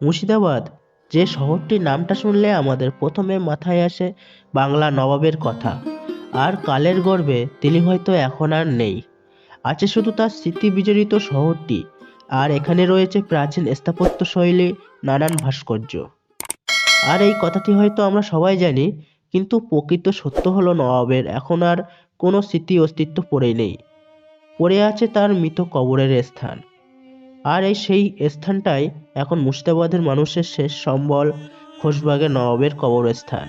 মুর্শিদাবাদ। যে শহরটির নামটা শুনলে আমাদের প্রথমে মাথায় আসে বাংলা নবাবের কথা। আর কালের গর্বে তিনি হয়তো এখন আর নেই। আছে শুধু তার স্মৃতি বিজড়িত শহরটি, আর এখানে রয়েছে প্রাচীন স্থাপত্য শৈলী নানান ভাস্কর্য। আর এই কথাটি হয়তো আমরা সবাই জানি, কিন্তু প্রকৃত সত্য হলো নবাবের এখন আর কোনো স্মৃতি অস্তিত্ব পড়ে নেই। পড়ে আছে তার মৃত কবরের স্থান। আর এই সেই স্থানটাই এখন মুর্শিদাবাদের মানুষের শেষ সম্বল, খোশবাগের নবাবের কবরস্থান।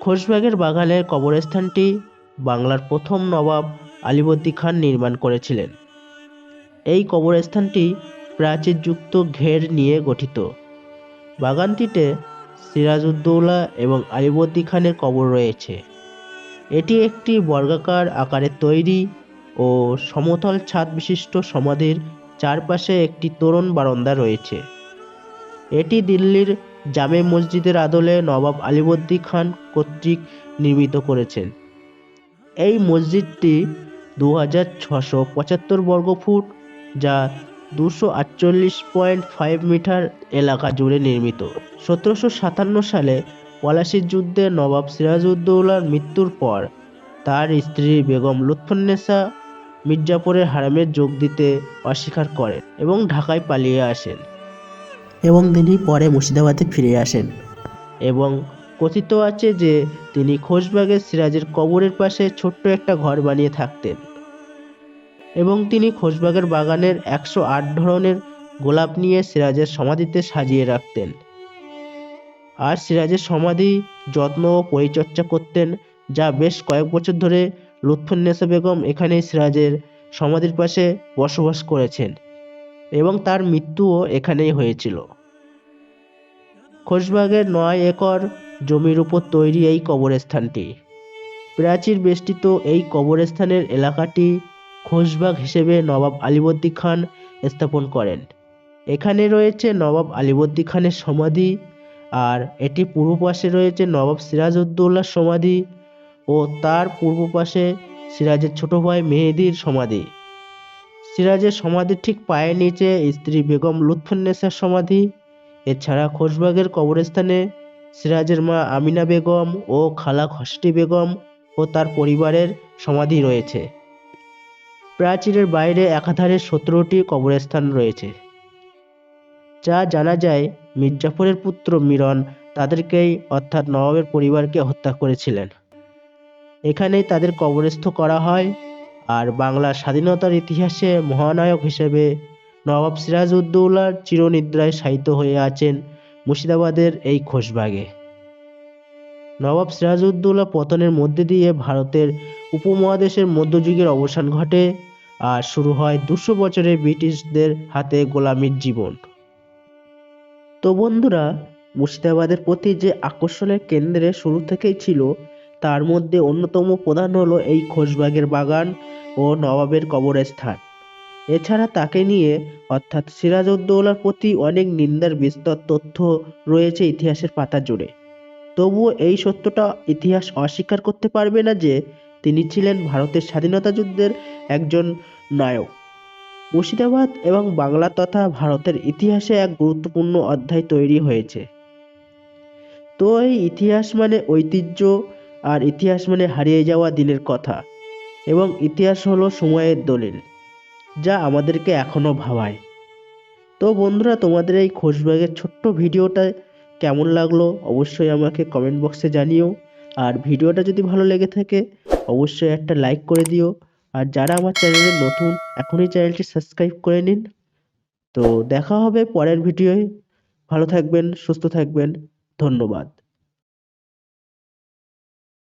খোশবাগের বাগানের কবরস্থানটি বাংলার প্রথম নবাব আলিবর্দী খান নির্মাণ করেছিলেন। এই কবরস্থানটি প্রাচীরযুক্ত ঘের নিয়ে গঠিত। বাগানটিতে সিরাজউদ্দৌলা এবং আলিবর্দী খানের কবর রয়েছে। এটি একটি বর্গাকার আকারের তৈরি ও সমতল ছাদ বিশিষ্ট সমাধির চারপাশে একটি তোরণ বারান্দা রয়েছে। এটি দিল্লির জামে মসজিদের আদলে নবাব আলিবর্দী খান কর্তৃক নির্মিত করেছেন। এই মসজিদটি দু হাজার ছশো পঁচাত্তর বর্গফুট যা দুশো আটচল্লিশ পয়েন্ট ফাইভ মিটার এলাকা জুড়ে নির্মিত। সতেরোশো সাতান্ন সালে পলাশির যুদ্ধে নবাব সিরাজউদ্দৌলার মৃত্যুর পর তার স্ত্রী বেগম লুৎফুন্নেসা মির্জাপুরের হারামে যোগ দিতে অস্বীকার করেন এবং ঢাকায় পালিয়ে আসেন। এবং তিনি পরে মুর্শিদাবাদে ফিরে আসেন। এবং কথিত আছে যে তিনি খোশবাগের সিরাজের কবরের পাশে ছোট্ট একটা ঘর বানিয়ে থাকতেন। এবং তিনি খোশবাগের বাগানের একশো আট ধরনের গোলাপ নিয়ে সিরাজের সমাধিতে সাজিয়ে রাখতেন। আর সিরাজের সমাধি যত্ন ও পরিচর্যা করতেন যা বেশ কয়েক বছর ধরে লুৎফুন্নেসা বেগম এখানেই সিরাজের সমাধির পাশে বসবাস করেছেন এবং তার মৃত্যুও এখানেই হয়েছিল। খোশবাগের নয় একর জমির উপর তৈরি এই কবরস্থানটি। প্রাচীর বেষ্টিত এই কবরস্থানের এলাকাটি খোশবাগ হিসেবে নবাব আলিবর্দী খান স্থাপন করেন। এখানে রয়েছে নবাব আলিবর্দী খানের সমাধি আর এটি পূর্ব পাশে রয়েছে নবাব সিরাজউদ্দৌলার সমাধি। ও তার পূর্ব পাশে সিরাজের ছোট ভাই মেহেদির সমাধি। সিরাজের সমাধির ঠিক পায়ের নিচে স্ত্রী বেগম লুৎফুন্নেসার সমাধি। এছাড়া খোশবাগের কবরস্থানে সিরাজের মা আমিনা বেগম ও খালা খসটি বেগম ও তার পরিবারের সমাধি রয়েছে। প্রাচীরের বাইরে একাধারে সতেরোটি কবরস্থান রয়েছে। যা জানা যায় মির্জাফরের পুত্র মিরন তাদেরকেই অর্থাৎ নবাবের পরিবারকে হত্যা করেছিলেন। এখানেই তাদের কবরস্থ করা হয়। আর বাংলার স্বাধীনতার ইতিহাসে মহানায়ক হিসেবে নবাব সিরাজউদ্দৌলার চিরনিদ্রায় শায়িত হয়ে আছেন মুর্শিদাবাদের এই খোশবাগে। নবাব সিরাজউদ্দৌলা পতনের মধ্যে দিয়ে ভারতের উপমহাদেশের মধ্যযুগের অবসান ঘটে আর শুরু হয় দুশো বছরের ব্রিটিশদের হাতে গোলামির জীবন। তো বন্ধুরা, মুর্শিদাবাদের প্রতি যে আকর্ষণের কেন্দ্রে শুরু থেকেই ছিল তার মধ্যে অন্যতম প্রধান হলো এই খোশবাগের বাগান ও নবাবের কবরস্থান। এছাড়া তাকে নিয়ে, অর্থাৎ সিরাজউদ্দৌলার প্রতি অনেক নিন্দার বিস্তর তথ্য রয়েছে ইতিহাসের পাতা জুড়ে। তবুও এই সত্যটা ইতিহাস অস্বীকার করতে পারবে না যে, তিনি ছিলেন ভারতের স্বাধীনতা যুদ্ধের একজন নায়ক। মুর্শিদাবাদ এবং বাংলা তথা ভারতের ইতিহাসে এক গুরুত্বপূর্ণ অধ্যায় তৈরি হয়েছে। তো এই ইতিহাস মানে ঐতিহ্য আর ইতিহাস মানে হারিয়ে যাওয়া দিনের কথা। এবং ইতিহাস হলো সময়ের দলিল, যা আমাদেরকে এখনও ভাবায়। তো বন্ধুরা, তোমাদের এই খোশবাগের ছোট্ট ভিডিওটা কেমন লাগল অবশ্যই আমাকে কমেন্ট বক্সে জানিও। আর ভিডিওটা যদি ভালো লেগে থাকে, অবশ্যই একটা লাইক করে দিও। আর যারা আমার চ্যানেলে নতুন, এখনই চ্যানেলটি সাবস্ক্রাইব করে নিন। তো দেখা হবে পরের ভিডিওয়। ভালো থাকবেন, সুস্থ থাকবেন। ধন্যবাদ।